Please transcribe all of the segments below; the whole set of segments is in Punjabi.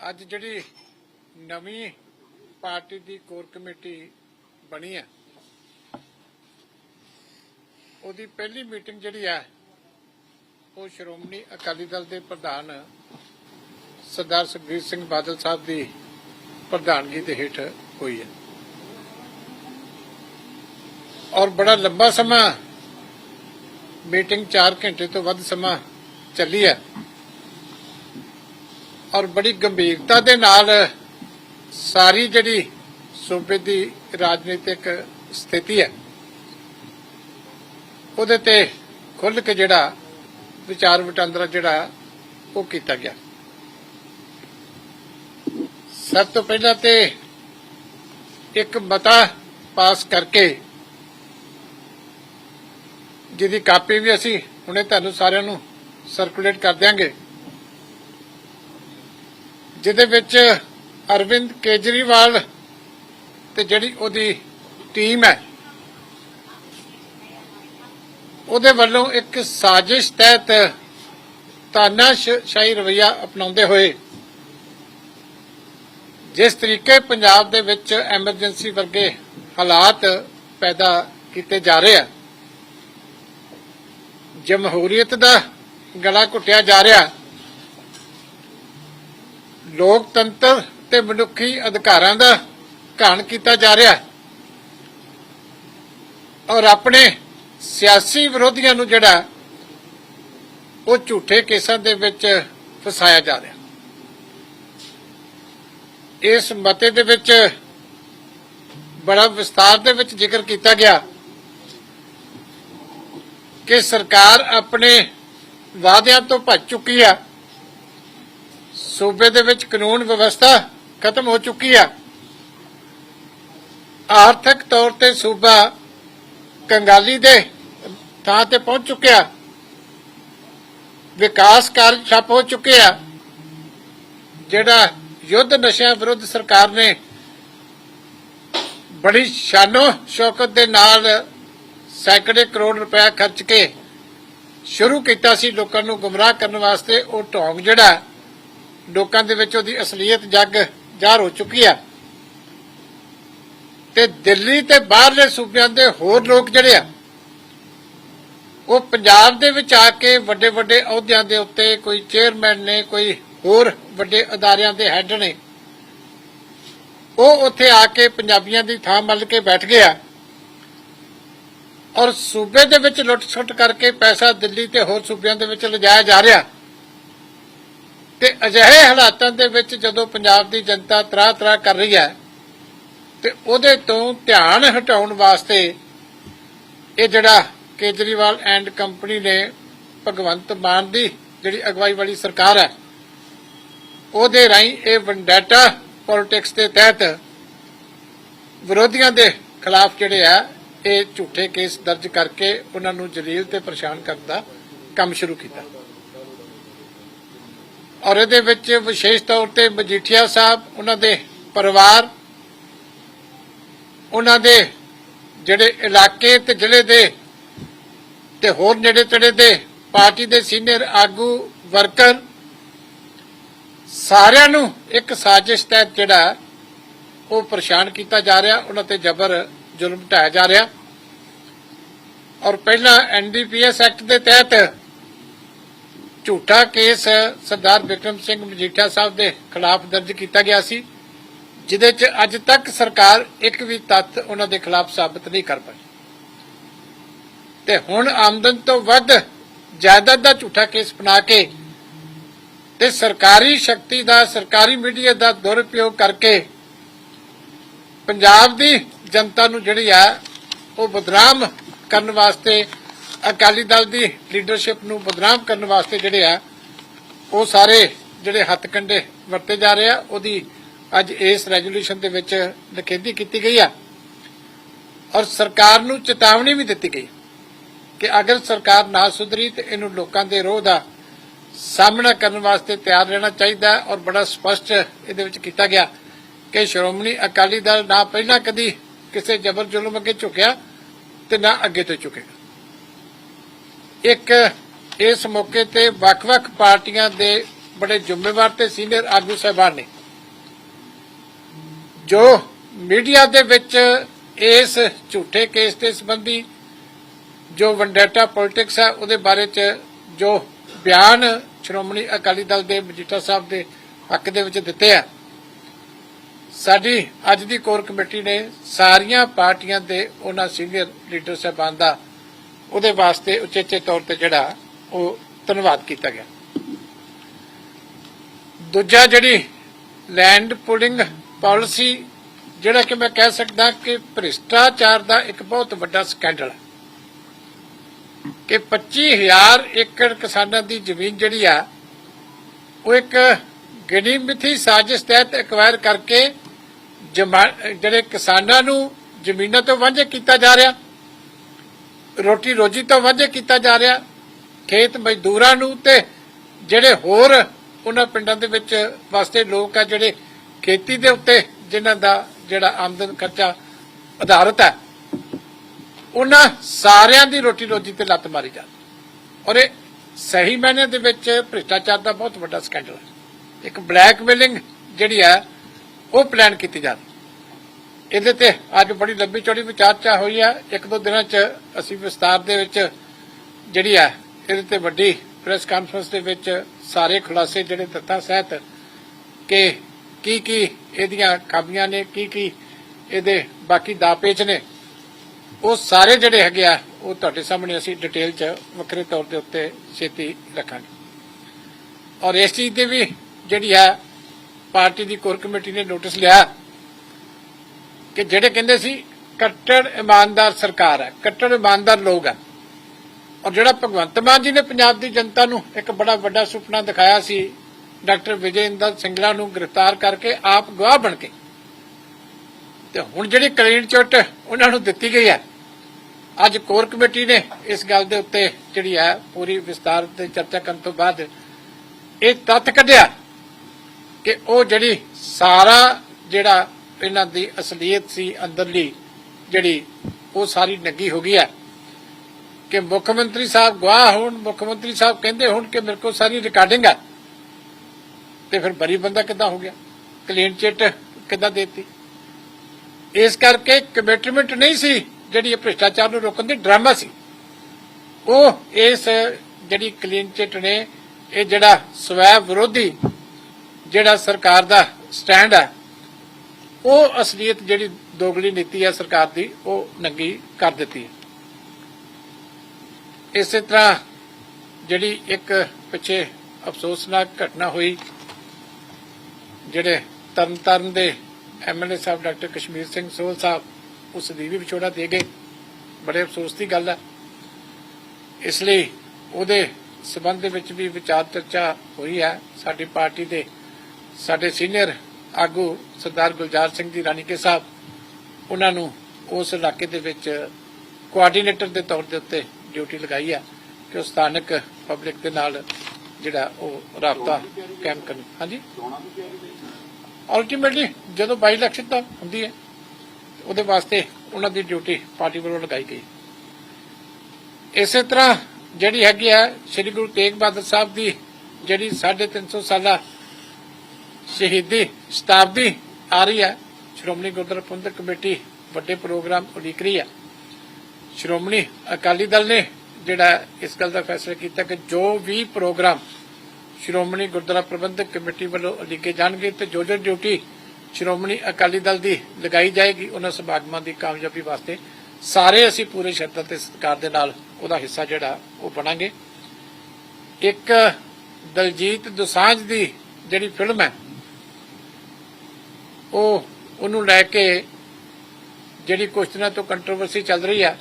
ਅੱਜ ਜਿਹੜੀ ਨਵੀਂ ਪਾਰਟੀ ਦੀ ਕੋਰ ਕਮੇਟੀ ਬਣੀ ਹੈ, ਉਹਦੀ ਪਹਿਲੀ ਮੀਟਿੰਗ ਜਿਹੜੀ ਹੈ, ਉਹ ਸ਼੍ਰੋਮਣੀ ਅਕਾਲੀ ਦਲ ਦੇ ਪ੍ਰਧਾਨ ਸਰਦਾਰ ਸੁਖਬੀਰ ਸਿੰਘ ਬਾਦਲ ਸਾਹਿਬ ਦੀ ਪ੍ਰਧਾਨਗੀ ਦੇ ਹੇਠ ਹੋਈ ਹੈ। ਔਰ ਬੜਾ ਲੰਬਾ ਸਮਾਂ ਮੀਟਿੰਗ 4 ਘੰਟੇ ਤੋਂ ਵੱਧ ਸਮਾਂ ਚੱਲੀ ਹੈ। ਔਰ ਬੜੀ ਗੰਭੀਰਤਾ ਦੇ ਨਾਲ ਸਾਰੀ ਜਿਹੜੀ ਸੂਬੇ ਦੀ ਰਾਜਨੀਤਿਕ ਸਥਿਤੀ ਹੈ, ਉਹਦੇ ਤੇ ਖੁੱਲ ਕੇ ਜਿਹੜਾ ਵਿਚਾਰ ਵਟਾਂਦਰਾ ਜਿਹੜਾ ਉਹ ਕੀਤਾ ਗਿਆ। ਸਭ ਤੋਂ ਪਹਿਲਾਂ ਤੇ ਇੱਕ ਮਤਾ ਪਾਸ ਕਰਕੇ ਜਿਹਦੀ ਕਾਪੀ ਵੀ ਅਸੀਂ ਹੁਣੇ ਤੁਹਾਨੂੰ ਸਾਰਿਆਂ ਨੂੰ ਸਰਕੂਲੇਟ ਕਰ ਦਿਆਂਗੇ। ਜਿਹਦੇ ਵਿੱਚ ਅਰਵਿੰਦ ਕੇਜਰੀਵਾਲ ਤੇ ਜਿਹੜੀ ਉਹਦੀ ਟੀਮ ਹੈ, ਉਹਦੇ ਵੱਲੋਂ ਇੱਕ ਸਾਜ਼ਿਸ਼ ਤਹਿਤ ਤਾਨਾਸ਼ਾਹੀ ਰਵਈਆ ਅਪਣਾਉਂਦੇ ਹੋਏ ਜਿਸ ਤਰੀਕੇ ਪੰਜਾਬ ਦੇ ਵਿੱਚ ਐਮਰਜੈਂਸੀ ਵਰਗੇ ਹਾਲਾਤ ਪੈਦਾ ਕੀਤੇ ਜਾ ਰਹੇ ਆ ਜਮਹੂਰੀਅਤ ਦਾ ਗਲਾ ਘੁੱਟਿਆ ਜਾ ਰਿਹਾ ਲੋਕਤੰਤਰ ਤੇ ਮਨੁੱਖੀ ਅਧਿਕਾਰਾਂ ਦਾ ਘਾਣ ਕੀਤਾ ਜਾ ਰਿਹਾ ਔਰ ਆਪਣੇ ਸਿਆਸੀ ਵਿਰੋਧੀਆਂ ਨੂੰ ਜਿਹੜਾ ਉਹ ਝੂਠੇ ਕੇਸਾਂ ਦੇ ਵਿੱਚ ਫਸਾਇਆ ਜਾ ਰਿਹਾ। ਇਸ ਮਤੇ ਦੇ ਵਿੱਚ ਬੜਾ ਵਿਸਤਾਰ ਦੇ ਵਿੱਚ ਜ਼ਿਕਰ ਕੀਤਾ ਗਿਆ ਕਿ ਸਰਕਾਰ ਆਪਣੇ ਵਾਅਦਿਆਂ ਤੋਂ ਭੱਜ ਚੁੱਕੀ ਆ ਸੂਬੇ ਦੇ ਵਿੱਚ ਕਾਨੂੰਨ ਵਿਵਸਥਾ ਖਤਮ ਹੋ ਚੁੱਕੀ ਆ। ਆਰਥਿਕ ਤੌਰ ਤੇ ਸੂਬਾ ਕੰਗਾਲੀ ਦੇ ਥਾਂ ਤੇ ਪਹੁੰਚ ਚੁੱਕਿਆ। ਵਿਕਾਸ ਕਾਰਜ ਠੱਪ ਹੋ ਚੁੱਕੇ ਆ। ਜਿਹੜਾ ਯੁੱਧ ਨਸ਼ਿਆਂ ਵਿਰੁੱਧ ਸਰਕਾਰ ਨੇ ਬੜੀ ਸ਼ਾਨੋ ਸ਼ੌਕਤ ਦੇ ਨਾਲ ਸੈਂਕੜੇ ਕਰੋੜ ਰੁਪਏ ਖਰਚ ਕੇ ਸ਼ੁਰੂ ਕੀਤਾ ਸੀ ਲੋਕਾਂ ਨੂੰ ਗੁੰਮਰਾਹ ਕਰਨ ਵਾਸਤੇ, ਉਹ ਢੋਂਗ ਜਿਹੜਾ ਲੋਕਾਂ ਦੇ ਵਿੱਚ ਉਹਦੀ ਅਸਲੀਅਤ ਜੱਗ ਜ਼ਾਹਰ ਹੋ ਚੁੱਕੀ ਆ। ਤੇ ਦਿੱਲੀ ਤੇ ਬਾਹਰਲੇ ਸੂਬਿਆਂ ਦੇ ਹੋਰ ਲੋਕ ਜਿਹੜੇ ਆ, ਉਹ ਪੰਜਾਬ ਦੇ ਵਿੱਚ ਆ ਕੇ ਵੱਡੇ ਵੱਡੇ ਅਹੁਦਿਆਂ ਦੇ ਉੱਤੇ ਕੋਈ ਚੇਅਰਮੈਨ ਨੇ, ਕੋਈ ਹੋਰ ਵੱਡੇ ਅਦਾਰਿਆਂ ਦੇ ਹੈੱਡ ਨੇ, ਉਹ ਉੱਥੇ ਆ ਕੇ ਪੰਜਾਬੀਆਂ ਦੀ ਥਾਂ ਮੱਲ ਕੇ ਬੈਠ ਗਿਆ ਔਰ ਸੂਬੇ ਦੇ ਵਿੱਚ ਲੁੱਟ-ਛੁੱਟ ਕਰਕੇ ਪੈਸਾ ਦਿੱਲੀ ਤੇ ਹੋਰ ਸੂਬਿਆਂ ਦੇ ਵਿੱਚ ਲਿਜਾਇਆ ਜਾ ਰਿਹਾ। ਤੇ ਅਜਿਹੇ ਹਾਲਾਤਾਂ ਦੇ ਵਿੱਚ ਜਦੋਂ ਪੰਜਾਬ ਦੀ ਜਨਤਾ ਤਰਾ-ਤਰਾ ਕਰ ਰਹੀ ਹੈ, ਤੇ ਉਹਦੇ ਤੋਂ ਧਿਆਨ ਹਟਾਉਣ ਵਾਸਤੇ ਇਹ ਜਿਹੜਾ ਕੇਜਰੀਵਾਲ ਐਂਡ ਕੰਪਨੀ ਨੇ ਭਗਵੰਤ ਮਾਨ ਦੀ ਜਿਹੜੀ ਅਗਵਾਈ ਵਾਲੀ ਸਰਕਾਰ ਹੈ, ਉਹਦੇ ਰਾਹੀਂ ਇਹ ਵੰਡਾਟਾ ਪੋਲਿਟਿਕਸ ਦੇ ਤਹਿਤ ਵਿਰੋਧੀਆਂ ਦੇ ਖਿਲਾਫ ਜਿਹੜੇ ਆ, ਇਹ ਝੂਠੇ ਕੇਸ ਦਰਜ ਕਰਕੇ ਉਹਨਾਂ ਨੂੰ ਜਲੀਲ ਤੇ ਪਰੇਸ਼ਾਨ ਕਰਨ ਦਾ ਕੰਮ ਸ਼ੁਰੂ ਕੀਤਾ। ਔਰ ਇਹਦੇ ਵਿੱਚ ਵਿਸ਼ੇਸ਼ ਤੌਰ ਤੇ ਮਜੀਠੀਆ ਸਾਹਿਬ, ਉਹਨਾਂ ਦੇ ਪਰਿਵਾਰ, ਉਹਨਾਂ ਦੇ ਜਿਹੜੇ ਇਲਾਕੇ ਤੇ ਜ਼ਿਲ੍ਹੇ ਦੇ ਤੇ ਹੋਰ ਨੇੜੇ ਤੇੜੇ ਦੇ ਪਾਰਟੀ ਦੇ ਸੀਨੀਅਰ ਆਗੂ ਵਰਕਰ, ਸਾਰਿਆਂ ਨੂੰ ਇੱਕ ਸਾਜ਼ਿਸ਼ ਤਹਿਤ ਜਿਹੜਾ ਉਹ ਪਰੇਸ਼ਾਨ ਕੀਤਾ ਜਾ ਰਿਹਾ, ਉਹਨਾਂ ਤੇ ਜ਼ਬਰ ਜ਼ੁਲਮ ਢਾਇਆ ਜਾ ਰਿਹਾ। ਔਰ ਪਹਿਲਾਂ ਐਨਡੀਪੀਐਸ ਐਕਟ ਦੇ ਤਹਿਤ ਝੂਠਾ ਕੇਸ ਸਰਦਾਰ ਵਿਕਰਮ ਸਿੰਘ ਮਜੀਠਾ ਸਾਹਿਬ ਦੇ ਖਿਲਾਫ ਦਰਜ ਕੀਤਾ ਗਿਆ ਸੀ, ਜਿਹਦੇ 'ਚ ਅੱਜ ਤੱਕ ਸਰਕਾਰ ਇੱਕ ਵੀ ਤੱਥ ਉਹਨਾਂ ਦੇ ਖਿਲਾਫ ਸਾਬਤ ਨਹੀਂ ਕਰ ਪਾਈ। ਤੇ ਹੁਣ ਆਮਦਨ ਤੋਂ ਵੱਧ ਜਾਇਦਾਦ ਦਾ ਝੂਠਾ ਕੇਸ ਬਣਾ ਕੇ ਤੇ ਸਰਕਾਰੀ ਸ਼ਕਤੀ ਦਾ, ਸਰਕਾਰੀ ਮੀਡੀਆ ਦਾ ਦੁਰਉਪਯੋਗ ਕਰਕੇ ਪੰਜਾਬ ਦੀ ਜਨਤਾ ਨੂੰ ਜਿਹੜੀ ਆ, ਉਹ ਬਦਨਾਮ ਕਰਨ ਵਾਸਤੇ ਅਕਾਲੀ ਦਲ ਦੀ ਲੀਡਰਸ਼ਿਪ ਨੂੰ ਬਦਨਾਮ ਕਰਨ ਵਾਸਤੇ ਜਿਹੜੇ ਆ, ਉਹ ਸਾਰੇ ਜਿਹੜੇ ਹੱਥ ਕੰਡੇ ਵਰਤੇ ਜਾ ਰਹੇ ਆ, ਉਹਦੀ ਅੱਜ ਇਸ ਰੈਜ਼ੋਲੂਸ਼ਨ ਦੇ ਵਿੱਚ ਨਿਖੇਧੀ ਕੀਤੀ ਗਈ ਆ। ਔਰ ਸਰਕਾਰ ਨੂੰ ਚੇਤਾਵਨੀ ਵੀ ਦਿੱਤੀ ਗਈ ਕਿ ਅਗਰ ਸਰਕਾਰ ਨਾ ਸੁਧਰੀ ਤੇ ਇਹਨੂੰ ਲੋਕਾਂ ਦੇ ਰੋਹ ਦਾ ਸਾਹਮਣਾ ਕਰਨ ਵਾਸਤੇ ਤਿਆਰ ਰਹਿਣਾ ਚਾਹੀਦਾ ਹੈ ਔਰ ਬੜਾ ਸਪਸ਼ਟ ਇਹਦੇ ਵਿੱਚ ਕੀਤਾ ਗਿਆ ਕਿ ਸ਼੍ਰੋਮਣੀ ਅਕਾਲੀ ਦਲ ਨਾ ਪਹਿਲਾਂ ਕਦੀ ਕਿਸੇ ਜ਼ਬਰ ਜ਼ੁਲਮ ਅੱਗੇ ਝੁਕਿਆ ਤੇ ਨਾ ਅੱਗੇ ਤੋਂ ਝੁਕੇਗਾ। ਇੱਕ ਇਸ ਮੌਕੇ ਤੇ ਵੱਖ-ਵੱਖ ਪਾਰਟੀਆਂ ਦੇ ਬੜੇ ਜ਼ਿੰਮੇਵਾਰ ਤੇ ਸੀਨੀਅਰ ਆਗੂ ਸਾਹਿਬਾਨ ਨੇ। ਜੋ ਮੀਡੀਆ ਦੇ ਵਿੱਚ ਇਸ ਝੂਠੇ ਕੇਸ ਦੇ ਸੰਬੰਧੀ ਜੋ ਵੰਡੇਟਾ ਪੋਲਿਟਿਕਸ ਹੈ, ਉਹਦੇ ਬਾਰੇ ਚ ਜੋ ਬਿਆਨ ਸ਼੍ਰੋਮਣੀ ਅਕਾਲੀ ਦਲ ਦੇ ਮਜੀਠਾ ਸਾਹਿਬ ਦੇ ਹੱਕ ਦੇ ਵਿੱਚ ਦਿੱਤੇ ਆ, ਸਾਡੀ ਅੱਜ ਦੀ ਕੋਰ ਕਮੇਟੀ ਨੇ ਸਾਰੀਆਂ ਪਾਰਟੀਆਂ ਦੇ ਉਹਨਾਂ ਸੀਨੀਅਰ ਲੀਡਰ ਸਾਹਿਬਾਨ ਦਾ ਉਹਦੇ ਵਾਸਤੇ ਉਚੇਚੇ ਤੌਰ ਤੇ ਜਿਹੜਾ ਉਹ ਧੰਨਵਾਦ ਕੀਤਾ ਗਿਆ। ਦੂਜਾ ਜਿਹੜੀ ਲੈਂਡ ਪੁਲਿੰਗ ਪਾਲਿਸੀ ਜਿਹੜਾ ਕਿ ਮੈਂ ਕਹਿ ਸਕਦਾ ਕਿ ਭ੍ਰਿਸ਼ਟਾਚਾਰ ਦਾ ਇੱਕ ਬਹੁਤ ਵੱਡਾ ਸਕੈਂਡਲ ਹੈ ਕਿ 25000 ਏਕੜ ਕਿਸਾਨਾਂ ਦੀ ਜ਼ਮੀਨ ਜਿਹੜੀ ਆ, ਉਹ ਇੱਕ ਗਿਣੀ ਮਿਥੀ ਸਾਜ਼ਿਸ਼ ਤਹਿਤ ਐਕਵਾਇਰ ਕਰਕੇ ਜਮਾ- ਜਿਹੜੇ ਕਿਸਾਨਾਂ ਨੂੰ ਜ਼ਮੀਨਾਂ ਤੋਂ ਵਾਂਝੇ ਕੀਤਾ ਜਾ ਰਿਹਾ। ਰੋਟੀ ਰੋਜੀ ਤੋਂ ਵਾਂਝੇ ਕੀਤਾ ਜਾ ਰਿਹਾ। ਖੇਤ ਮਜ਼ਦੂਰਾਂ ਨੂੰ ਤੇ ਜਿਹੜੇ ਹੋਰ ਉਹਨਾਂ ਪਿੰਡਾਂ ਦੇ ਵਿੱਚ ਵਸਦੇ ਲੋਕ ਆ ਜਿਹੜੇ ਖੇਤੀ ਦੇ ਉੱਤੇ ਜਿਨ੍ਹਾਂ ਦਾ ਜਿਹੜਾ ਆਮਦਨ ਖਰਚਾ ਆਧਾਰਿਤ ਹੈ, ਉਹਨਾਂ ਸਾਰਿਆਂ ਦੀ ਰੋਟੀ ਰੋਜੀ ਤੇ ਲੱਤ ਮਾਰੀ ਜਾਂਦੀ। ਔਰ ਇਹ ਸਹੀ ਮਾਇਨੇ ਦੇ ਵਿੱਚ ਭ੍ਰਿਸ਼ਟਾਚਾਰ ਦਾ ਬਹੁਤ ਵੱਡਾ ਸਕੈਂਡਲ ਹੈ। ਇੱਕ ਬਲੈਕਮੇਲਿੰਗ ਜਿਹੜੀ ਹੈ, ਉਹ ਪਲਾਨ ਕੀਤੀ ਜਾਂਦੀ ਇਹਦੇ ਤੇ ਅੱਜ ਬੜੀ ਲੰਬੀ ਚੌੜੀ ਵਿਚਾਰਚਾ ਹੋਈ ਹੈ ਇੱਕ ਦੋ ਦਿਨਾਂ 'ਚ ਅਸੀਂ ਵਿਸਤਾਰ ਦੇ ਵਿੱਚ ਜਿਹੜੀ ਹੈ ਇਹਦੇ ਤੇ ਵੱਡੀ ਪ੍ਰੈਸ ਕਾਨਫਰੰਸ ਦੇ ਵਿੱਚ ਸਾਰੇ ਖੁਲਾਸੇ ਜਿਹੜੇ ਤੱਥਾਂ ਸਹਿਤ ਕਿ ਕੀ ਕੀ ਇਹਦੀਆਂ ਖਾਮੀਆਂ ਨੇ, ਕੀ ਕੀ ਇਹਦੇ ਬਾਕੀ ਦਾਪੇਚ ਨੇ, ਉਹ ਸਾਰੇ ਜਿਹੜੇ ਹੈਗੇ ਆ, ਉਹ ਤੁਹਾਡੇ ਸਾਹਮਣੇ ਅਸੀਂ ਡਿਟੇਲ 'ਚ ਵੱਖਰੇ ਤੌਰ ਦੇ ਉੱਤੇ ਛੇਤੀ ਰੱਖਾਂਗੇ। ਔਰ ਇਸ ਚੀਜ਼ ਦੇ ਵੀ ਜਿਹੜੀ ਹੈ ਪਾਰਟੀ ਦੀ ਕੋਰ ਕਮੇਟੀ ਨੇ ਨੋਟਿਸ ਲਿਆ ਕਿ ਜਿਹੜੇ ਕਹਿੰਦੇ ਸੀ, ਕੱਟੜ ਇਮਾਨਦਾਰ ਸਰਕਾਰ ਹੈ, ਕੱਟੜ ਇਮਾਨਦਾਰ ਲੋਕ ਹੈ ਔਰ ਜਿਹੜਾ ਭਗਵੰਤ ਮਾਨ ਜੀ ਨੇ ਪੰਜਾਬ ਦੀ ਜਨਤਾ ਨੂੰ ਇੱਕ ਬੜਾ ਵੱਡਾ ਸੁਪਨਾ ਦਿਖਾਇਆ ਸੀ, ਡਾਕਟਰ ਵਿਜੇ ਇੰਦਰ ਸਿੰਗਲਾ ਨੂੰ ਗ੍ਰਿਫਤਾਰ ਕਰਕੇ ਆਪ ਗਵਾਹ ਬਣ ਕੇ। ਤੇ ਹੁਣ ਜਿਹੜੀ ਕਲੀਨ ਚਿੱਟ ਉਹਨਾਂ ਨੂੰ ਦਿੱਤੀ ਗਈ ਹੈ, ਅੱਜ ਕੋਰ ਕਮੇਟੀ ਨੇ ਇਸ ਗੱਲ ਦੇ ਉੱਤੇ ਜਿਹੜੀ ਹੈ ਪੂਰੀ ਵਿਸਤਾਰ ਤੇ ਚਰਚਾ ਕਰਨ ਤੋਂ ਬਾਅਦ ਇਹ ਤੱਥ ਕੱਢਿਆ ਕਿ ਉਹ ਜਿਹੜੀ ਸਾਰਾ ਜਿਹੜਾ ਇਹਨਾਂ ਦੀ ਅਸਲੀਅਤ ਸੀ ਅੰਦਰਲੀ, ਜਿਹੜੀ ਉਹ ਸਾਰੀ ਨੰਗੀ ਹੋ ਗਈ ਹੈ। ਕਿ ਮੁੱਖ ਮੰਤਰੀ ਸਾਹਿਬ ਗਵਾਹ ਹੋਣ, ਮੁੱਖ ਮੰਤਰੀ ਸਾਹਿਬ ਕਹਿੰਦੇ ਹੋਣ ਕਿ ਮੇਰੇ ਕੋਲ ਸਾਰੀ ਰਿਕਾਰਡਿੰਗ ਹੈ। ਤੇ ਫਿਰ ਬਰੀ ਬੰਦਾ ਕਿੱਦਾਂ ਹੋ ਗਿਆ? ਕਲੀਨ ਚਿੱਟ ਕਿੱਦਾਂ ਦੇਤੀ? ਇਸ ਕਰਕੇ ਕਮਿਟਮੈਂਟ ਨਹੀਂ ਸੀ, ਜਿਹੜੀ ਇਹ ਭ੍ਰਿਸ਼ਟਾਚਾਰ ਨੂੰ ਰੋਕਣ ਦੀ ਡਰਾਮਾ ਸੀ। ਉਹ ਇਸ ਜਿਹੜੀ ਕਲੀਨ ਚਿੱਟ ਨੇ, ਇਹ ਜਿਹੜਾ ਸਵੈ ਵਿਰੋਧੀ ਜਿਹੜਾ ਸਰਕਾਰ ਦਾ ਸਟੈਂਡ ਹੈ ਉਹ ਅਸਲੀਅਤ ਜਿਹੜੀ ਦੋਗਲੀ ਨੀਤੀ ਹੈ ਸਰਕਾਰ ਦੀ, ਉਹ ਨੰਗੀ ਕਰ ਦਿੱਤੀ ਇਸੇ ਤਰ੍ਹਾਂ ਜਿਹੜੀ ਇੱਕ ਪਿੱਛੇ ਅਫਸੋਸਨਾਕ ਘਟਨਾ ਹੋਈ, ਜਿਹੜੇ ਤਰਨਤਾਰਨ ਦੇ ਐਮਐਲਏ ਸਾਹਿਬ ਡਾਕਟਰ ਕਸ਼ਮੀਰ ਸਿੰਘ ਸੋਹਲ ਸਾਹਿਬ, ਉਸ ਦੀ ਵੀ ਵਿਛੋੜਾ ਦੇ ਗਏ। ਬੜੇ ਅਫਸੋਸ ਦੀ ਗੱਲ ਹੈ ਇਸ ਲਈ ਉਹਦੇ ਸਬੰਧ ਦੇ ਵਿੱਚ ਵੀ ਵਿਚਾਰ ਚਰਚਾ ਹੋਈ ਹੈ ਸਾਡੀ ਪਾਰਟੀ ਦੇ ਸਾਡੇ ਸੀਨੀਅਰ ਆਗੂ ਸਰਦਾਰ ਗੁਲਜ਼ਾਰ ਸਿੰਘ ਜੀ ਰਾਣੀਕੇ ਸਾਹਿਬ, ਉਹਨਾਂ ਨੂੰ ਉਸ ਇਲਾਕੇ ਦੇ ਵਿੱਚ ਕੋਆਰਡੀਨੇਟਰ ਦੇ ਤੌਰ ਦੇ ਉੱਤੇ ਡਿਊਟੀ ਲਗਾਈ ਹੈ ਕਿ ਉਹ ਸਥਾਨਕ ਪਬਲਿਕ ਦੇ ਨਾਲ ਜਿਹੜਾ ਉਹ ਰਾਬਤਾ ਕਾਇਮ ਕਰਨ। ਹਾਂਜੀ? ਅਲਟੀਮੇਟਲੀ ਜਦੋਂ ਬਾਈ ਇਲੈਕਸ਼ਨ ਤਾਂ ਹੁੰਦੀ ਹੈ, ਉਹਦੇ ਵਾਸਤੇ ਉਹਨਾਂ ਦੀ ਡਿਊਟੀ ਪਾਰਟੀ ਵੱਲੋਂ ਲਗਾਈ ਗਈ। ਇਸੇ ਤਰ੍ਹਾਂ ਜਿਹੜੀ ਹੈਗੀ ਆ, ਸ੍ਰੀ ਗੁਰੂ ਤੇਗ ਬਹਾਦਰ ਸਾਹਿਬ ਦੀ ਜਿਹੜੀ 350 ਸਾਲਾ ਸ਼ਹੀਦੀ ਸ਼ਤਾਬਦੀ ਆ ਰਹੀ ਹੈ। ਸ਼੍ਰੋਮਣੀ ਗੁਰਦੁਆਰਾ ਪ੍ਰਬੰਧਕ ਕਮੇਟੀ ਵੱਡੇ ਪ੍ਰੋਗਰਾਮ ਉਲੀਕ ਰਹੀ ਹੈ। ਸ਼੍ਰੋਮਣੀ ਅਕਾਲੀ ਦਲ ਨੇ ਜਿਹੜਾ ਇਸ ਗੱਲ ਦਾ ਫੈਸਲਾ ਕੀਤਾ ਕਿ ਜੋ ਵੀ ਪ੍ਰੋਗਰਾਮ ਸ਼੍ਰੋਮਣੀ ਗੁਰਦੁਆਰਾ ਪ੍ਰਬੰਧਕ ਕਮੇਟੀ ਵੱਲੋਂ ਉਲੀਕੇ ਜਾਣਗੇ ਤੇ ਜੋ ਜੋ ਡਿਊਟੀ ਸ਼੍ਰੋਮਣੀ ਅਕਾਲੀ ਦਲ ਦੀ ਲਗਾਈ ਜਾਏਗੀ, ਉਹਨਾਂ ਸਮਾਗਮਾਂ ਦੀ ਕਾਮਯਾਬੀ ਵਾਸਤੇ ਸਾਰੇ ਅਸੀਂ ਪੂਰੇ ਸ਼ਰਧਾ ਤੇ ਸਤਿਕਾਰ ਦੇ ਨਾਲ ਉਹਦਾ ਹਿੱਸਾ ਜਿਹੜਾ ਉਹ ਬਣਾਂਗੇ। ਇੱਕ ਦਲਜੀਤ ਦੋਸਾਂਝ ਦੀ ਜਿਹੜੀ ਫਿਲਮ ਹੈ ਉਹ ਉਹਨੂੰ ਲੈ ਕੇ ਜਿਹੜੀ ਕੁਝ ਦਿਨਾਂ ਤੋਂ ਕੰਟਰੋਵਰਸੀ ਚੱਲ ਰਹੀ ਆ,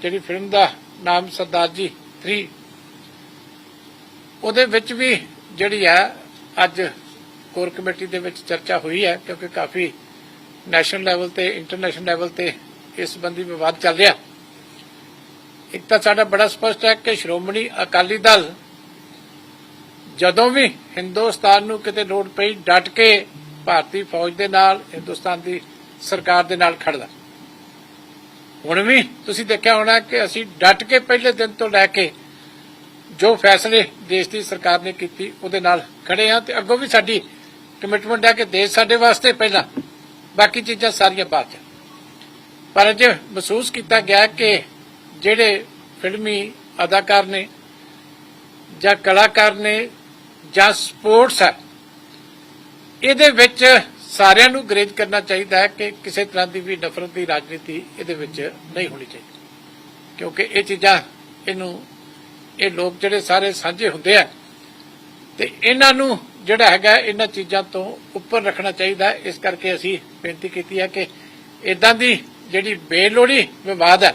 ਜਿਹੜੀ ਫਿਲਮ ਦਾ ਨਾਮ ਸਰਦਾਰ ਜੀ 3 ਉਹਦੇ ਵਿੱਚ ਵੀ ਜਿਹੜੀ ਹੈ ਅੱਜ ਕੋਰ ਕਮੇਟੀ ਦੇ ਵਿੱਚ ਚਰਚਾ ਹੋਈ ਹੈ ਕਿਉਂਕਿ ਕਾਫੀ ਨੈਸ਼ਨਲ ਲੈਵਲ ਤੇ ਇੰਟਰਨੈਸ਼ਨਲ ਲੈਵਲ ਤੇ ਇਸ ਸੰਬੰਧੀ ਵਿਵਾਦ ਚੱਲ ਰਿਹਾ। ਇੱਕ ਤਾਂ ਸਾਡਾ ਬੜਾ ਸਪਸ਼ਟ ਹੈ ਕਿ ਸ਼੍ਰੋਮਣੀ ਅਕਾਲੀ ਦਲ ਜਦੋਂ ਵੀ ਹਿੰਦੁਸਤਾਨ ਨੂੰ ਕਿਤੇ ਲੋੜ ਪਈ ਡਟ ਕੇ ਭਾਰਤੀ ਫੌਜ ਦੇ ਨਾਲ, ਹਿੰਦੁਸਤਾਨ ਦੀ ਸਰਕਾਰ ਦੇ ਨਾਲ ਖੜਦਾ ਹੁਣ ਵੀ ਤੁਸੀਂ ਦੇਖਿਆ ਹੋਣਾ ਕਿ ਅਸੀਂ ਡਟ ਕੇ ਪਹਿਲੇ ਦਿਨ ਤੋਂ ਲੈ ਕੇ ਜੋ ਫੈਸਲੇ ਦੇਸ਼ ਦੀ ਸਰਕਾਰ ਨੇ ਕੀਤੀ, ਉਹਦੇ ਨਾਲ ਖੜੇ ਆ ਤੇ ਅੱਗੋਂ ਵੀ ਸਾਡੀ ਕਮਿਟਮੈਂਟ ਹੈ ਕਿ ਦੇਸ਼ ਸਾਡੇ ਵਾਸਤੇ ਪਹਿਲਾਂ। ਬਾਕੀ ਚੀਜ਼ਾਂ ਸਾਰੀਆਂ ਬਾਅਦ ਚ। ਪਰ ਅੱਜ ਮਹਿਸੂਸ ਕੀਤਾ ਗਿਆ ਕਿ ਜਿਹੜੇ ਫਿਲਮੀ ਅਦਾਕਾਰ ਨੇ ਜਾਂ ਕਲਾਕਾਰ ਨੇ ਜਾਂ ਸਪੋਰਟਸ ਹੈ ਇਹਦੇ ਵਿੱਚ ਸਾਰਿਆਂ ਨੂੰ ਗਰੇਜ ਕਰਨਾ ਚਾਹੀਦਾ ਹੈ ਕਿ ਕਿਸੇ ਤਰ੍ਹਾਂ ਦੀ ਵੀ ਨਫ਼ਰਤ ਦੀ ਰਾਜਨੀਤੀ ਇਹਦੇ ਵਿੱਚ ਨਹੀਂ ਹੋਣੀ ਚਾਹੀਦੀ। ਕਿਉਂਕਿ ਇਹ ਚੀਜ਼ਾਂ ਇਹਨੂੰ, ਇਹ ਲੋਕ ਜਿਹੜੇ ਸਾਰੇ ਸਾਂਝੇ ਹੁੰਦੇ ਆ ਤੇ ਇਹਨਾਂ ਨੂੰ ਜਿਹੜਾ ਹੈਗਾ ਇਹਨਾਂ ਚੀਜ਼ਾਂ ਤੋਂ ਉੱਪਰ ਰੱਖਣਾ ਚਾਹੀਦਾ ਇਸ ਕਰਕੇ ਅਸੀਂ ਬੇਨਤੀ ਕੀਤੀ ਹੈ ਕਿ ਇਦਾਂ ਦੀ ਜਿਹੜੀ ਬੇਲੋੜੀ ਵਿਵਾਦ ਹੈ,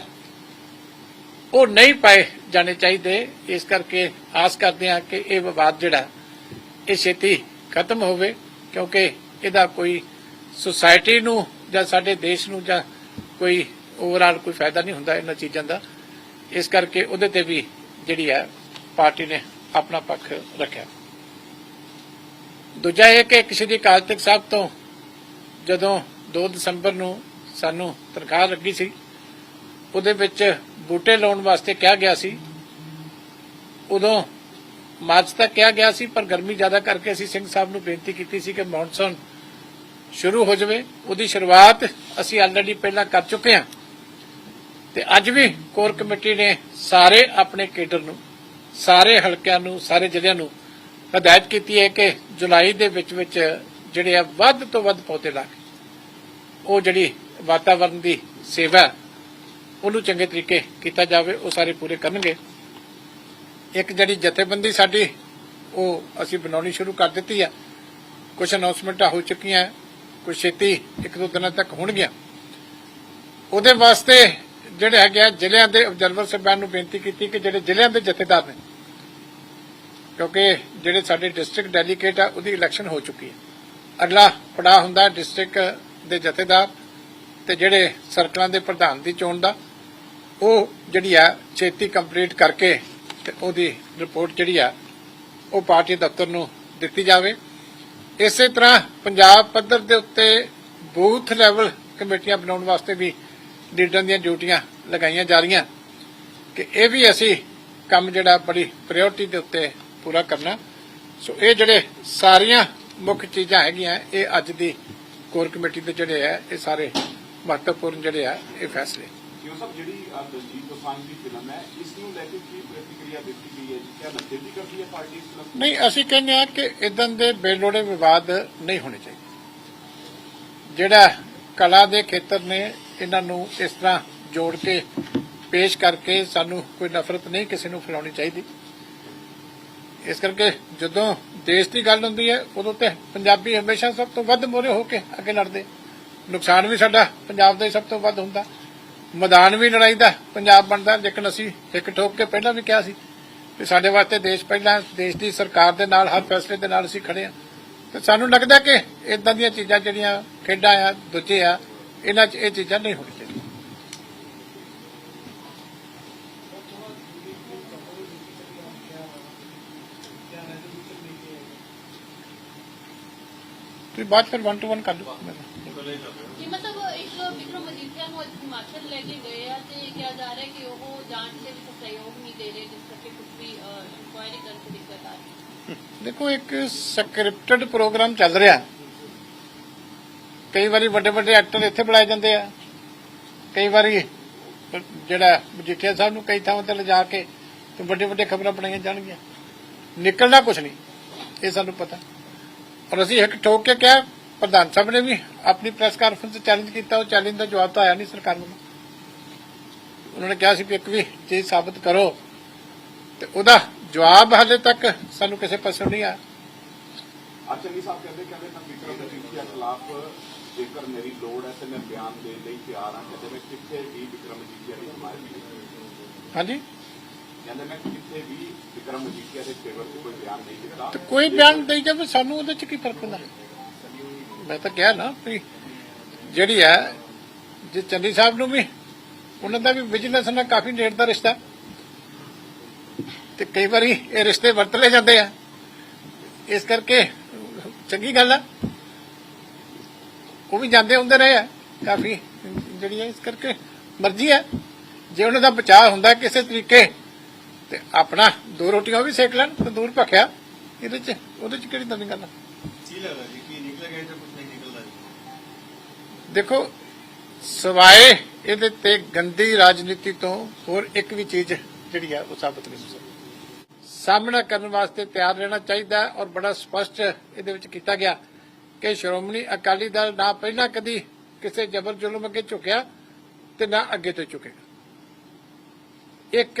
ਉਹ ਨਹੀਂ ਪਾਏ ਜਾਣੇ ਚਾਹੀਦੇ। ਇਸ ਕਰਕੇ ਆਸ ਕਰਦੇ ਹਾਂ ਕਿ ਇਹ ਵਿਵਾਦ ਜਿਹੜਾ, ਇਹ ਛੇਤੀ ਖਤਮ ਹੋਵੇ। ਕਿਉਂਕਿ ਇਹਦਾ ਕੋਈ ਸੁਸਾਇਟੀ ਨੂੰ ਜਾਂ ਸਾਡੇ ਦੇਸ਼ ਨੂੰ ਜਾਂ ਕੋਈ ਓਵਰਆਲ ਕੋਈ ਫਾਇਦਾ ਨਹੀਂ ਹੁੰਦਾ ਇਹਨਾਂ ਚੀਜ਼ਾਂ ਦਾ। ਇਸ ਕਰਕੇ ਉਹਦੇ ਤੇ ਵੀ ਜਿਹੜੀ ਹੈ, ਪਾਰਟੀ ਨੇ ਆਪਣਾ ਪੱਖ ਰੱਖਿਆ। ਦੂਜਾ ਇਹ ਕਿ ਕਿਸੇ ਦੀ ਅਕਾਲ ਤਖਤ ਸਾਹਿਬ ਤੋਂ ਜਦੋਂ 2 ਦਸੰਬਰ ਨੂੰ ਸਾਨੂੰ ਤਨਖਾਹ ਲੱਗੀ ਸੀ, ਉਹਦੇ ਵਿੱਚ ਬੂਟੇ ਲਾਉਣ ਵਾਸਤੇ ਕਿਹਾ ਗਿਆ ਸੀ। ਉਦੋਂ ਮਾਰਚ ਤੱਕ ਕਿਹਾ ਗਿਆ ਸੀ, ਪਰ ਗਰਮੀ ਜ਼ਿਆਦਾ ਕਰਕੇ ਅਸੀਂ ਸਿੰਘ ਸਾਹਿਬ ਨੂੰ ਬੇਨਤੀ ਕੀਤੀ ਸੀ ਕਿ ਮੌਨਸੂਨ ਸ਼ੁਰੂ ਹੋ ਜਾਵੇ। ਉਹਦੀ ਸ਼ੁਰੂਆਤ ਅਸੀਂ ਆਲਰੇਡੀ ਪਹਿਲਾਂ ਕਰ ਚੁੱਕੇ ਹਾਂ। ਤੇ ਅੱਜ ਵੀ ਕੋਰ ਕਮੇਟੀ ਨੇ ਸਾਰੇ ਆਪਣੇ ਕੇਡਰ ਨੂੰ, ਸਾਰੇ ਹਲਕਿਆਂ ਨੂੰ, ਸਾਰੇ ਜ਼ਿਲ੍ਹਿਆਂ ਨੂੰ ਹਦਾਇਤ ਕੀਤੀ ਹੈ ਕਿ ਜੁਲਾਈ ਦੇ ਵਿੱਚ ਵਿੱਚ ਜਿਹੜੇ ਆ ਵੱਧ ਤੋਂ ਵੱਧ ਪੌਦੇ ਲਾ ਕੇ, ਉਹ ਜਿਹੜੀ ਵਾਤਾਵਰਣ ਦੀ ਸੇਵਾ, ਉਹਨੂੰ ਚੰਗੇ ਤਰੀਕੇ ਕੀਤਾ ਜਾਵੇ, ਉਹ ਸਾਰੇ ਪੂਰੇ ਕਰਨਗੇ। ਇੱਕ ਜਿਹੜੀ ਜਥੇਬੰਦੀ ਸਾਡੀ, ਉਹ ਅਸੀਂ ਬਣਾਉਣੀ ਸ਼ੁਰੂ ਕਰ ਦਿੱਤੀ ਹੈ ਕੁਝ ਅਨਾਉਂਸਮੈਂਟਾਂ ਹੋ ਚੁੱਕੀਆਂ ਕੁਝ ਛੇਤੀ ਇੱਕ ਦੋ ਦਿਨਾਂ ਤੱਕ ਹੋਣਗੀਆਂ। ਉਹਦੇ ਵਾਸਤੇ ਜਿਹੜੇ ਹੈਗੇ ਆ, ਜ਼ਿਲ੍ਹਿਆਂ ਦੇ ਅਬਜ਼ਰਵਰ ਸਾਹਿਬਾਨ ਨੂੰ ਬੇਨਤੀ ਕੀਤੀ ਕਿ ਜਿਹੜੇ ਜ਼ਿਲ੍ਹਿਆਂ ਦੇ ਜਥੇਦਾਰ ਨੇ, ਕਿਉਂਕਿ ਜਿਹੜੇ ਸਾਡੇ ਡਿਸਟ੍ਰਿਕਟ ਡੈਲੀਗੇਟ ਆ, ਉਹਦੀ ਇਲੈਕਸ਼ਨ ਹੋ ਚੁੱਕੀ ਹੈ। ਅਗਲਾ ਪੜਾਅ ਹੁੰਦਾ ਡਿਸਟ੍ਰਿਕਟ ਦੇ ਜਥੇਦਾਰ ਤੇ ਜਿਹੜੇ ਸਰਕਲਾਂ ਦੇ ਪ੍ਰਧਾਨ ਦੀ ਚੋਣ ਦਾ, ਉਹ ਜਿਹੜੀ ਆ, ਛੇਤੀ ਕੰਪਲੀਟ ਕਰਕੇ ਤੇ ਉਹਦੀ ਰਿਪੋਰਟ ਜਿਹੜੀ ਆ, ਉਹ ਪਾਰਟੀ ਦਫ਼ਤਰ ਨੂੰ ਦਿੱਤੀ ਜਾਵੇ। ਇਸੇ ਤਰ੍ਹਾਂ ਪੰਜਾਬ ਪੱਧਰ ਦੇ ਉੱਤੇ ਬੂਥ ਲੈਵਲ ਕਮੇਟੀਆਂ ਬਣਾਉਣ ਵਾਸਤੇ ਵੀ ਲੀਡਰਾਂ ਦੀਆਂ ਡਿਊਟੀਆਂ ਲਗਾਈਆਂ ਜਾ ਰਹੀਆਂ। ਕਿ ਇਹ ਵੀ ਅਸੀਂ ਕੰਮ ਜਿਹੜਾ ਬੜੀ ਪ੍ਰਾਇੋਰਟੀ ਦੇ ਉੱਤੇ ਪੂਰਾ ਕਰਨਾ। ਸੋ ਇਹ ਜਿਹੜੇ ਸਾਰੀਆਂ ਮੁੱਖ ਚੀਜ਼ਾਂ ਹੈਗੀਆਂ, ਇਹ ਅੱਜ ਦੀ ਕੋਰ ਕਮੇਟੀ ਦੇ ਜਿਹੜੇ ਆ, ਇਹ ਸਾਰੇ ਮਹੱਤਵਪੂਰਨ ਜਿਹੜੇ ਆ, ਇਹ ਫੈਸਲੇ। ਕਿਉਂ ਸਭ ਜਿਹੜੀ ਦਲਜੀਤ ਦੋਸਾਂਝ ਦੀ ਫਿਲਮ ਹੈ, ਇਸ ਨੂੰ ਲੈ ਕੇ ਕੀ ਪ੍ਰਤੀਕਿਰਿਆ ਦਿੱਤੀ ਗਈ ਹੈ ਜੀ? ਕਿਆ ਨਤੀਜੀ ਕਰਦੀ ਹੈ ਪਾਰਟੀ ਇਸ ਫਿਲਮ ਨਹੀਂ, ਅਸੀਂ ਕਹਿੰਦੇ ਆ ਕਿ ਇਦਾਂ ਦੇ ਬੇਲੋੜੇ ਵਿਵਾਦ ਨਹੀਂ ਹੋਣੇ ਚਾਹੀਦੇ। ਜਿਹੜਾ ਕਲਾ ਦੇ ਖੇਤਰ ਨੇ ਇਹਨਾਂ ਨੂੰ ਇਸ ਤਰ੍ਹਾਂ ਜੋੜ ਕੇ ਪੇਸ਼ ਕਰਕੇ ਸਾਨੂੰ ਕੋਈ ਨਫ਼ਰਤ ਨਹੀਂ ਕਿਸੇ ਨੂੰ ਫੈਲਾਉਣੀ ਚਾਹੀਦੀ। ਇਸ ਕਰਕੇ ਜਦੋਂ ਦੇਸ਼ ਦੀ ਗੱਲ ਹੁੰਦੀ ਹੈ, ਉਦੋਂ ਤੇ ਪੰਜਾਬੀ ਹਮੇਸ਼ਾ ਸਭ ਤੋਂ ਵੱਧ ਮੋਰੇ ਹੋ ਕੇ ਅੱਗੇ ਲੜਦੇ। ਨੁਕਸਾਨ ਵੀ ਸਾਡਾ ਪੰਜਾਬ ਦਾ ਹੀ ਸਭ ਤੋਂ ਵੱਧ ਹੁੰਦਾ। ਮੈਦਾਨ ਵੀ ਲੜਾਈ ਦਾ ਪੰਜਾਬ ਬਣਦਾ ਲੇਕਿਨ ਅਸੀਂ ਇੱਕ ਠੋਕ ਕੇ ਪਹਿਲਾਂ ਵੀ ਕਿਹਾ ਸੀ ਕਿ ਸਾਡੇ ਵਾਸਤੇ ਦੇਸ਼ ਪਹਿਲਾਂ ਦੇਸ਼ ਦੀ ਸਰਕਾਰ ਦੇ ਨਾਲ, ਹਰ ਫੈਸਲੇ ਦੇ ਨਾਲ ਅਸੀਂ ਖੜੇ ਆ ਤੇ ਸਾਨੂੰ ਲੱਗਦਾ ਕਿ ਇਦਾਂ ਦੀਆਂ ਚੀਜ਼ਾਂ ਜਿਹੜੀਆਂ ਖੇਡਾਂ ਆ, ਦੂਜੇ ਆ, ਇਹਨਾਂ 'ਚ ਇਹ ਚੀਜ਼ਾਂ ਨਹੀਂ ਹੋਣੀਆਂ ਚਾਹੀਦੀਆਂ। ਤੁਸੀਂ ਬਾਅਦ ਫਿਰ 1 ਟੂ 1 ਕਰ ਲਓ ਜੀ, ਮਤਲਬ ਇੱਕ ਵਿਕਰਮ ਮਜੀਠੀਆ ਨੂੰ ਅੱਜ ਹਿਮਾਚਲ ਲੈ ਕੇ ਗਏ ਆ ਤੇ ਕਿਹਾ ਜਾ ਰਿਹਾ ਕਿ ਉਹ ਜਾਂਚ ਦੇ ਵਿੱਚ ਸਹਿਯੋਗ ਨਹੀਂ ਦੇ ਰਹੇ, ਜਿਸ ਕਰਕੇ ਕੁਝ ਵੀ ਇਨਕੁਆਇਰੀ ਕਰਨ ਦੀ ਦਿੱਕਤ ਆ ਰਹੀ ਦੇਖੋ, ਇੱਕ ਸਕ੍ਰਿਪਟਡ ਪ੍ਰੋਗਰਾਮ ਚੱਲ ਰਿਹਾ। ਕਈ ਵਾਰੀ ਵੱਡੇ ਵੱਡੇ ਐਕਟਰ ਇੱਥੇ ਬੁਲਾਏ ਜਾਂਦੇ ਆ। ਕਈ ਵਾਰੀ ਜਿਹੜਾ ਮਜੀਠੀਆ ਸਾਹਿਬ ਨੂੰ ਕਈ ਥਾਵਾਂ ਤੇ ਲਿਜਾ ਕੇ ਤੇ ਵੱਡੇ ਵੱਡੇ ਖਬਰਾਂ ਬਣਾਈਆਂ ਜਾਣਗੀਆਂ। ਨਿਕਲਣਾ ਕੁਝ ਨਹੀਂ, ਇਹ ਸਾਨੂੰ ਪਤਾ। ਔਰ ਅਸੀਂ ਇੱਕ ਠੋਕ ਕੇ ਕਿਹਾ ਪ੍ਰਧਾਨ ਸਾਹਿਬ ਨੇ ਵੀ ਆਪਣੀ ਪ੍ਰੈਸ ਕਾਨਫਰੰਸ ਚੈਲੰਜ ਕੀਤਾ ਉਹ ਚੈਲੰਜ ਦਾ ਜਵਾਬ ਤਾਂ ਆਇਆ ਨਹੀਂ ਸਰਕਾਰ ਵੱਲੋਂ। ਉਹਨਾਂ ਨੇ ਕਿਹਾ ਸੀ ਕਿ ਇੱਕ ਵੀ ਚੀਜ਼ ਸਾਬਤ ਕਰੋ ਤੇ ਉਹਦਾ ਜਵਾਬ ਹਾਲੇ ਤੱਕ ਸਾਨੂੰ ਕਿਸੇ ਪਾਸੋਂ ਨਹੀਂ ਆਇਆ। ਅੱਜ ਚੰਨੀ ਸਾਹਿਬ ਕਹਿੰਦੇ ਕਹਿੰਦੇ ਮੈਂ ਵਿਕਰਮ ਮਜੀਠੀਆ ਖਿਲਾਫ ਜੇਕਰ ਮੇਰੀ ਲੋੜ ਹੈ ਤੇ ਮੈਂ ਬਿਆਨ ਦੇਣ ਲਈ ਤਿਆਰ ਹਾਂ ਕਹਿੰਦੇ ਮੈਂ ਕਿੱਥੇ ਵੀ ਵਿਕਰਮ ਮਜੀਠੀਆ ਦੀ ਹਮਾਇਤ ਨਹੀਂ ਹਾਂਜੀ? ਕਹਿੰਦੇ ਮੈਂ ਕਿੱਥੇ ਵੀ ਵਿਕਰਮ ਮਜੀਠੀਆ ਦੇ ਫੇਵਰ ਕੋਈ ਬਿਆਨ ਨਹੀਂ ਦਿੱਤਾ। ਤੇ ਕੋਈ ਬਿਆਨ ਦੇਈ ਜਾਵੇ ਸਾਨੂੰ ਉਹਦੇ ਚ ਕੀ ਫ਼ਰਕ ਹੁੰਦਾ? ਮੈਂ ਤਾਂ ਕਿਹਾ ਨਾ ਵੀ ਜਿਹੜੀ ਹੈ, ਜੇ ਚੰਦੀ ਸਾਹਿਬ ਨੂੰ ਵੀ, ਉਹਨਾਂ ਦਾ ਵੀ ਬਿਜ਼ਨਸ ਨਾਲ ਕਾਫੀ ਨੇੜ ਦਾ ਰਿਸ਼ਤਾ। ਤੇ ਕਈ ਵਾਰੀ ਇਹ ਰਿਸ਼ਤੇ ਵਰਤ ਜਾਂਦੇ ਆ। ਇਸ ਕਰਕੇ ਚੰਗੀ ਗੱਲ ਆ। ਉਹ ਵੀ ਜਾਂਦੇ ਹੁੰਦੇ ਰਹੇ ਆ। ਕਾਫੀ ਜਿਹੜੀ ਹੈ ਇਸ ਕਰਕੇ ਮਰਜ਼ੀ ਹੈ ਜੇ ਉਹਨਾਂ ਦਾ ਬਚਾਅ ਹੁੰਦਾ ਕਿਸੇ ਤਰੀਕੇ, ਤੇ ਆਪਣਾ ਦੋ ਰੋਟੀਆਂ ਉਹ ਵੀ ਸੇਕ ਲੈਣ ਤੰਦੂਰ ਭਖਿਆ, ਇਹਦੇ ਚ ਉਹਦੇ ਚ ਕਿਹੜੀ ਨਵੀਂ ਗੱਲ ਕੀ ਲੱਗਦਾ ਜੀ ਕੀ ਨਿਕਲੇਗਾ ਜਾਂ ਕੁਝ ਨਹੀਂ ਨਿਕਲਦਾ ਜੀ ਦੇਖੋ, ਸਵਾਏ ਇਹਦੇ ਤੇ ਗੰਦੀ ਰਾਜਨੀਤੀ ਤੋਂ ਹੋਰ ਇੱਕ ਵੀ ਚੀਜ਼ ਜਿਹੜੀ ਆ, ਉਹ ਸਾਬਤ ਨਹੀਂ ਹੋ ਸਕਦੀ। ਸਾਹਮਣਾ ਕਰਨ ਵਾਸਤੇ ਤਿਆਰ ਰਹਿਣਾ ਚਾਹੀਦਾ ਔਰ ਬੜਾ ਸਪਸ਼ਟ ਇਹਦੇ ਵਿੱਚ ਕੀਤਾ ਗਿਆ ਕਿ ਸ਼੍ਰੋਮਣੀ ਅਕਾਲੀ ਦਲ ਨਾ ਪਹਿਲਾਂ ਕਦੀ ਕਿਸੇ ਜ਼ਬਰ ਜ਼ੁਲਮ ਅੱਗੇ ਝੁਕਿਆ ਤੇ ਨਾ ਅੱਗੇ ਤੋਂ ਝੁਕੇਗਾ ਇੱਕ,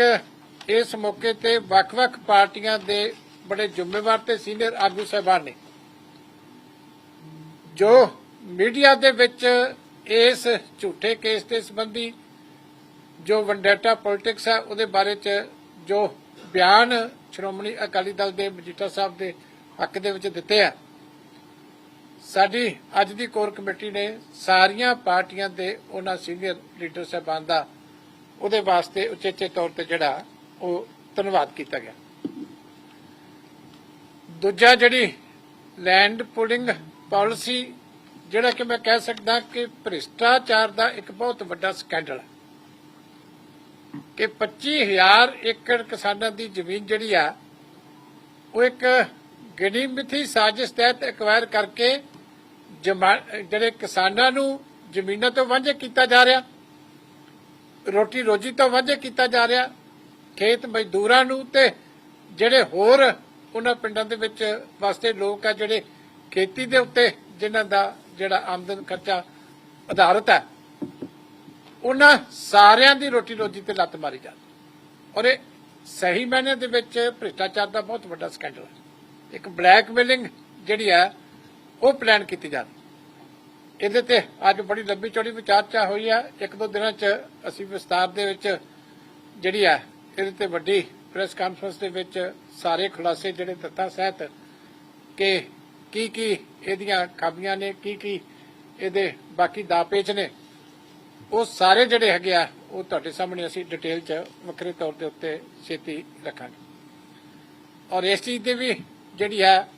ਇਸ ਮੌਕੇ ਤੇ ਵੱਖ-ਵੱਖ ਪਾਰਟੀਆਂ ਦੇ ਬੜੇ ਜ਼ਿੰਮੇਵਾਰ ਤੇ ਸੀਨੀਅਰ ਆਗੂ ਸਾਹਿਬਾਨ ਨੇ, ਜੋ ਮੀਡੀਆ ਦੇ ਵਿੱਚ ਇਸ ਝੂਠੇ ਕੇਸ ਦੇ ਸੰਬੰਧੀ ਜੋ ਵੰਡੇਟਾ ਪੋਲਿਟਿਕਸ ਹੈ, ਉਹਦੇ ਬਾਰੇ ਚ ਜੋ ਬਿਆਨ ਸ਼੍ਰੋਮਣੀ ਅਕਾਲੀ ਦਲ ਦੇ ਮਜੀਠਾ ਸਾਹਿਬ ਦੇ ਹੱਕ ਦੇ ਵਿੱਚ ਦਿੱਤੇ ਆ। ਸਾਡੀ ਅੱਜ ਦੀ ਕੋਰ ਕਮੇਟੀ ਨੇ ਸਾਰੀਆਂ ਪਾਰਟੀਆਂ ਦੇ ਉਹਨਾਂ ਸੀਨੀਅਰ ਲੀਡਰ ਸਾਹਿਬਾਨ ਦਾ ਉਹਦੇ ਵਾਸਤੇ ਉਚੇਚੇ ਤੌਰ ਤੇ ਜਿਹੜਾ ਉਹ ਧੰਨਵਾਦ ਕੀਤਾ ਗਿਆ। ਦੂਜਾ ਜਿਹੜੀ ਲੈਂਡ ਪੁਲਿੰਗ ਪਾਲਿਸੀ ਜਿਹੜਾ ਕਿ ਮੈਂ ਕਹਿ ਸਕਦਾ ਕਿ ਭ੍ਰਿਸ਼ਟਾਚਾਰ ਦਾ ਇੱਕ ਬਹੁਤ ਵੱਡਾ ਸਕੈਂਡਲ ਹੈ। ਕਿ 25000 ਏਕੜ ਕਿਸਾਨਾਂ ਦੀ ਜ਼ਮੀਨ ਜਿਹੜੀ ਆ, ਉਹ ਇੱਕ ਗਿਣੀ ਮਿਥੀ ਸਾਜ਼ਿਸ਼ ਤਹਿਤ ਐਕਵਾਇਰ ਕਰਕੇ ਜਮਾ- ਜਿਹੜੇ ਕਿਸਾਨਾਂ ਨੂੰ ਜ਼ਮੀਨਾਂ ਤੋਂ ਵਾਂਝੇ ਕੀਤਾ ਜਾ ਰਿਹਾ, ਰੋਟੀ ਰੋਜੀ ਤੋਂ ਵਾਂਝੇ ਕੀਤਾ ਜਾ ਰਿਹਾ, ਖੇਤ ਮਜ਼ਦੂਰਾਂ ਨੂੰ ਤੇ ਜਿਹੜੇ ਹੋਰ ਉਹਨਾਂ ਪਿੰਡਾਂ ਦੇ ਵਿੱਚ ਵਸਦੇ ਲੋਕ ਆ ਜਿਹੜੇ ਖੇਤੀ ਦੇ ਉੱਤੇ ਜਿਨ੍ਹਾਂ ਦਾ ਜਿਹੜਾ ਆਮਦਨ ਖਰਚਾ ਆਧਾਰਿਤ ਹੈ, ਉਹਨਾਂ ਸਾਰਿਆਂ ਦੀ ਰੋਟੀ ਰੋਜੀ ਤੇ ਲੱਤ ਮਾਰੀ ਜਾਂਦੀ। ਔਰ ਇਹ ਸਹੀ ਮਾਇਨੇ ਦੇ ਵਿੱਚ ਭ੍ਰਿਸ਼ਟਾਚਾਰ ਦਾ ਬਹੁਤ ਵੱਡਾ ਸਕੈਂਡਲ ਹੈ। ਇੱਕ ਬਲੈਕਮੇਲਿੰਗ ਜਿਹੜੀ ਹੈ, ਉਹ ਪਲਾਨ ਕੀਤੀ ਜਾਂਦੀ। ਇਹਦੇ ਤੇ ਅੱਜ ਬੜੀ ਲੰਬੀ ਚੌੜੀ ਵਿਚਾਰਚਾ ਹੋਈ ਹੈ। ਇੱਕ ਦੋ ਦਿਨਾਂ 'ਚ ਅਸੀਂ ਵਿਸਤਾਰ ਦੇ ਵਿੱਚ ਜਿਹੜੀ ਹੈ, ਇਹਦੇ ਤੇ ਵੱਡੀ ਪ੍ਰੈਸ ਕਾਨਫਰੰਸ ਦੇ ਵਿੱਚ ਸਾਰੇ ਖੁਲਾਸੇ ਜਿਹੜੇ ਦਿੱਤਾ ਸਹਿਤ ਕਿ ਕੀ ਕੀ ਇਹਦੀਆਂ ਖਾਮੀਆਂ ਨੇ, ਕੀ ਕੀ ਇਹਦੇ ਬਾਕੀ ਦਾਪੇਚ ਨੇ, ਉਹ ਸਾਰੇ ਜਿਹੜੇ ਹੈਗੇ ਆ, ਉਹ ਤੁਹਾਡੇ ਸਾਹਮਣੇ ਅਸੀਂ ਡਿਟੇਲ 'ਚ ਵੱਖਰੇ ਤੌਰ ਦੇ ਉੱਤੇ ਛੇਤੀ ਰੱਖਾਂਗੇ। ਔਰ ਇਸ ਚੀਜ਼ ਦੇ ਵੀ ਜਿਹੜੀ ਹੈ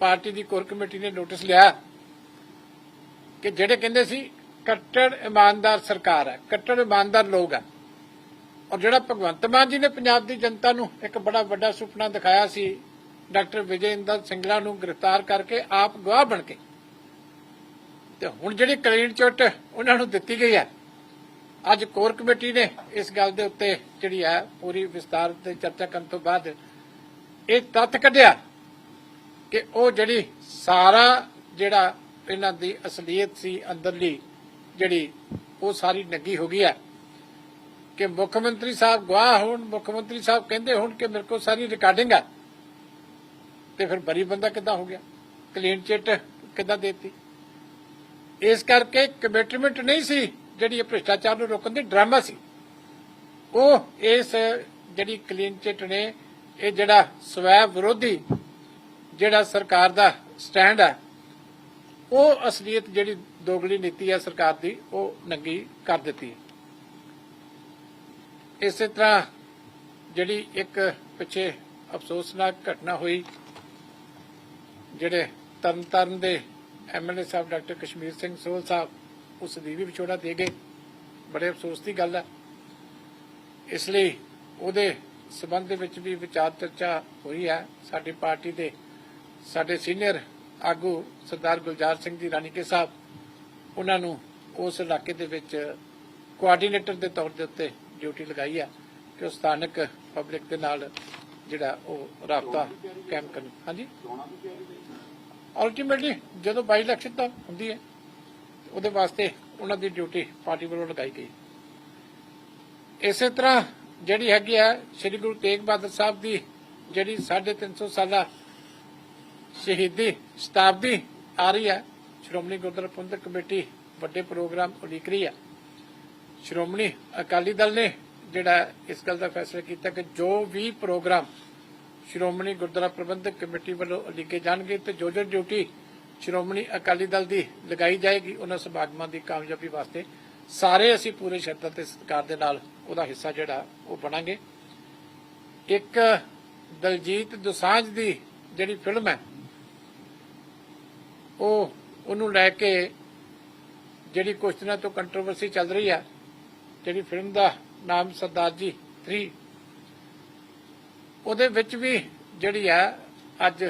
ਪਾਰਟੀ ਦੀ ਕੋਰ ਕਮੇਟੀ ਨੇ ਨੋਟਿਸ ਲਿਆ ਕਿ ਜਿਹੜੇ ਕਹਿੰਦੇ ਸੀ, ਕੱਟੜ ਇਮਾਨਦਾਰ ਸਰਕਾਰ ਹੈ ਕੱਟੜ ਇਮਾਨਦਾਰ ਲੋਕ ਹੈ ਔਰ ਜਿਹੜਾ ਭਗਵੰਤ ਮਾਨ ਜੀ ਨੇ ਪੰਜਾਬ ਦੀ ਜਨਤਾ ਨੂੰ ਇੱਕ ਬੜਾ ਵੱਡਾ ਸੁਪਨਾ ਦਿਖਾਇਆ ਸੀ ਡਾਕਟਰ ਵਿਜੇ ਇੰਦਰ ਸਿੰਗਲਾ ਨੂੰ ਗ੍ਰਿਫਤਾਰ ਕਰਕੇ ਆਪ ਗਵਾਹ ਬਣ ਕੇ। ਤੇ ਹੁਣ ਜਿਹੜੀ ਕਲੀਨ ਚਿੱਟ ਉਹਨਾਂ ਨੂੰ ਦਿੱਤੀ ਗਈ ਹੈ, ਅੱਜ ਕੋਰ ਕਮੇਟੀ ਨੇ ਇਸ ਗੱਲ ਦੇ ਉੱਤੇ ਜਿਹੜੀ ਹੈ ਪੂਰੀ ਵਿਸਤਾਰ ਤੇ ਚਰਚਾ ਕਰਨ ਤੋਂ ਬਾਅਦ ਇਹ ਤੱਥ ਕੱਢਿਆ ਕਿ ਉਹ ਜਿਹੜੀ ਸਾਰਾ ਜਿਹੜਾ ਇਹਨਾਂ ਦੀ ਅਸਲੀਅਤ ਸੀ, ਅੰਦਰਲੀ ਜਿਹੜੀ ਉਹ ਸਾਰੀ ਨੰਗੀ ਹੋ ਗਈ ਹੈ ਕਿ ਮੁੱਖ ਮੰਤਰੀ ਸਾਹਿਬ ਗਵਾਹ ਹੋਣ, ਮੁੱਖ ਮੰਤਰੀ ਸਾਹਿਬ ਕਹਿੰਦੇ ਹੋਣ ਕਿ ਮੇਰੇ ਕੋਲ ਸਾਰੀ ਰਿਕਾਰਡਿੰਗ ਹੈ। ਤੇ ਫਿਰ ਬਰੀ ਬੰਦਾ ਕਿੱਦਾਂ ਹੋ ਗਿਆ? ਕਲੀਨ ਚਿੱਟ ਕਿੱਦਾਂ ਦੇਤੀ? ਇਸ ਕਰਕੇ ਕਮਿਟਮੈਂਟ ਨਹੀਂ ਸੀ ਜਿਹੜੀ ਇਹ ਭ੍ਰਿਸ਼ਟਾਚਾਰ ਨੂੰ ਰੋਕਣ ਦੀ, ਡਰਾਮਾ ਸੀ। ਉਹ ਇਸ ਜਿਹੜੀ ਕਲੀਨ ਚਿੱਟ ਨੇ, ਇਹ ਜਿਹੜਾ ਸਵੈ ਵਿਰੋਧੀ ਜਿਹੜਾ ਸਰਕਾਰ ਦਾ ਸਟੈਂਡ ਹੈ ਉਹ ਅਸਲੀਅਤ ਜਿਹੜੀ ਦੋਗਲੀ ਨੀਤੀ ਹੈ ਸਰਕਾਰ ਦੀ, ਉਹ ਨੰਗੀ ਕਰ ਦਿੱਤੀ ਇਸੇ ਤਰ੍ਹਾਂ ਜਿਹੜੀ ਇੱਕ ਪਿੱਛੇ ਅਫਸੋਸਨਾਕ ਘਟਨਾ ਹੋਈ ਜਿਹੜੇ ਤਰਨਤਾਰਨ ਦੇ ਐਮਐਲਏ ਸਾਹਿਬ ਡਾਕਟਰ ਕਸ਼ਮੀਰ ਸਿੰਘ ਸੋਹਲ ਸਾਹਿਬ ਉਸ ਦੀ ਵੀ ਵਿਛੋੜਾ ਦੇ ਗਏ। ਬੜੇ ਅਫਸੋਸ ਦੀ ਗੱਲ ਹੈ ਇਸ ਲਈ ਉਹਦੇ ਸਬੰਧ ਦੇ ਵਿੱਚ ਵੀ ਵਿਚਾਰ ਚਰਚਾ ਹੋਈ ਹੈ। ਸਾਡੀ ਪਾਰਟੀ ਦੇ ਸਾਡੇ ਸੀਨੀਅਰ ਆਗੂ ਸਰਦਾਰ ਗੁਲਜ਼ਾਰ ਸਿੰਘ ਜੀ ਰਾਣੀਕੇ ਸਾਹਿਬ ਉਹਨਾਂ ਨੂੰ ਉਸ ਇਲਾਕੇ ਦੇ ਵਿੱਚ ਕੋਆਰਡੀਨੇਟਰ ਦੇ ਤੌਰ ਦੇ ਉੱਤੇ ਡਿਊਟੀ ਲਗਾਈ ਹੈ ਕਿ ਉਹ ਸਥਾਨਕ ਪਬਲਿਕ ਦੇ ਨਾਲ ਜਿਹੜਾ ਉਹ ਰਾਬਤਾ ਕਾਇਮ ਕਰਨ। ਹਾਂਜੀ? ਅਲਟੀਮੇਟਲੀ ਜਦੋਂ ਬਾਈ ਇਲੈਕਸ਼ਨ ਤਾਂ ਹੁੰਦੀ ਹੈ, ਉਹਦੇ ਵਾਸਤੇ ਉਹਨਾਂ ਦੀ ਡਿਊਟੀ ਪਾਰਟੀ ਵੱਲੋਂ ਲਗਾਈ ਗਈ। ਇਸੇ ਤਰ੍ਹਾਂ ਜਿਹੜੀ ਹੈਗੀ ਆ ਸ੍ਰੀ ਗੁਰੂ ਤੇਗ ਬਹਾਦਰ ਸਾਹਿਬ ਦੀ ਜਿਹੜੀ 350 ਸਾਲਾ ਸ਼ਹੀਦੀ ਸ਼ਤਾਬਦੀ ਆ ਰਹੀ ਹੈ, ਸ਼੍ਰੋਮਣੀ ਗੁਰਦੁਆਰਾ ਪ੍ਰਬੰਧਕ ਕਮੇਟੀ ਵੱਡੇ ਪ੍ਰੋਗਰਾਮ ਉਲੀਕ ਰਹੀ ਹੈ। ਸ਼੍ਰੋਮਣੀ ਅਕਾਲੀ ਦਲ ਨੇ ਜਿਹੜਾ ਇਸ ਗੱਲ ਦਾ ਫੈਸਲਾ ਕੀਤਾ ਕਿ ਜੋ ਵੀ ਪ੍ਰੋਗਰਾਮ ਸ਼੍ਰੋਮਣੀ ਗੁਰਦੁਆਰਾ ਪ੍ਰਬੰਧਕ ਕਮੇਟੀ ਵੱਲੋਂ ਉਲੀਕੇ ਜਾਣਗੇ ਤੇ ਜੋ ਜੋ ਡਿਊਟੀ ਸ਼੍ਰੋਮਣੀ ਅਕਾਲੀ ਦਲ ਦੀ ਲਗਾਈ ਜਾਏਗੀ, ਉਹਨਾਂ ਸਮਾਗਮਾਂ ਦੀ ਕਾਮਯਾਬੀ ਵਾਸਤੇ ਸਾਰੇ ਅਸੀਂ ਪੂਰੇ ਸ਼ਰਤਾਂ ਤੇ ਸਤਿਕਾਰ ਦੇ ਨਾਲ ਉਹਦਾ ਹਿੱਸਾ ਜਿਹੜਾ ਉਹ ਬਣਾਂਗੇ। ਇੱਕ ਦਲਜੀਤ ਦੁਸਾਂਝ ਦੀ ਜਿਹੜੀ ਫਿਲਮ ਹੈ, ਉਹ ਉਹਨੂੰ ਲੈ ਕੇ ਜਿਹੜੀ ਕੁਝ ਦਿਨਾਂ ਤੋਂ ਕੰਟਰੋਵਰਸੀ ਚੱਲ ਰਹੀ ਹੈ, ਜਿਹੜੀ ਫਿਲਮ ਦਾ ਨਾਮ ਸਰਦਾਰ ਜੀ 3 ਉਹਦੇ ਵਿੱਚ ਵੀ ਜਿਹੜੀ ਹੈ ਅੱਜ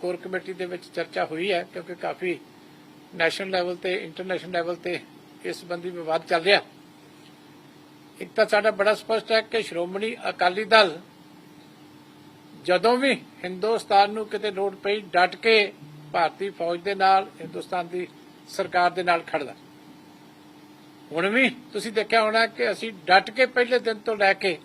ਕੋਰ ਕਮੇਟੀ ਦੇ ਵਿੱਚ ਚਰਚਾ ਹੋਈ ਹੈ, ਕਿਉਂਕਿ ਕਾਫੀ ਨੈਸ਼ਨਲ ਲੈਵਲ ਤੇ ਇੰਟਰਨੈਸ਼ਨਲ ਲੈਵਲ ਤੇ ਇਸ ਸੰਬੰਧੀ ਵਿਵਾਦ ਚੱਲ ਰਿਹਾ। ਇੱਕ ਤਾਂ ਸਾਡਾ ਬੜਾ ਸਪਸ਼ਟ ਹੈ ਕਿ ਸ਼੍ਰੋਮਣੀ ਅਕਾਲੀ ਦਲ ਜਦੋਂ ਵੀ ਹਿੰਦੁਸਤਾਨ ਨੂੰ ਕਿਤੇ ਲੋੜ ਪਈ, ਡਟ ਕੇ ਭਾਰਤੀ ਫੌਜ ਦੇ ਨਾਲ, ਹਿੰਦੁਸਤਾਨ ਦੀ ਸਰਕਾਰ ਦੇ ਨਾਲ ਖੜਦਾ ਹੁਣ ਵੀ ਤੁਸੀਂ ਦੇਖਿਆ ਹੋਣਾ ਕਿ ਅਸੀਂ ਡਟ ਕੇ ਪਹਿਲੇ ਦਿਨ ਤੋਂ ਲੈ ਕੇ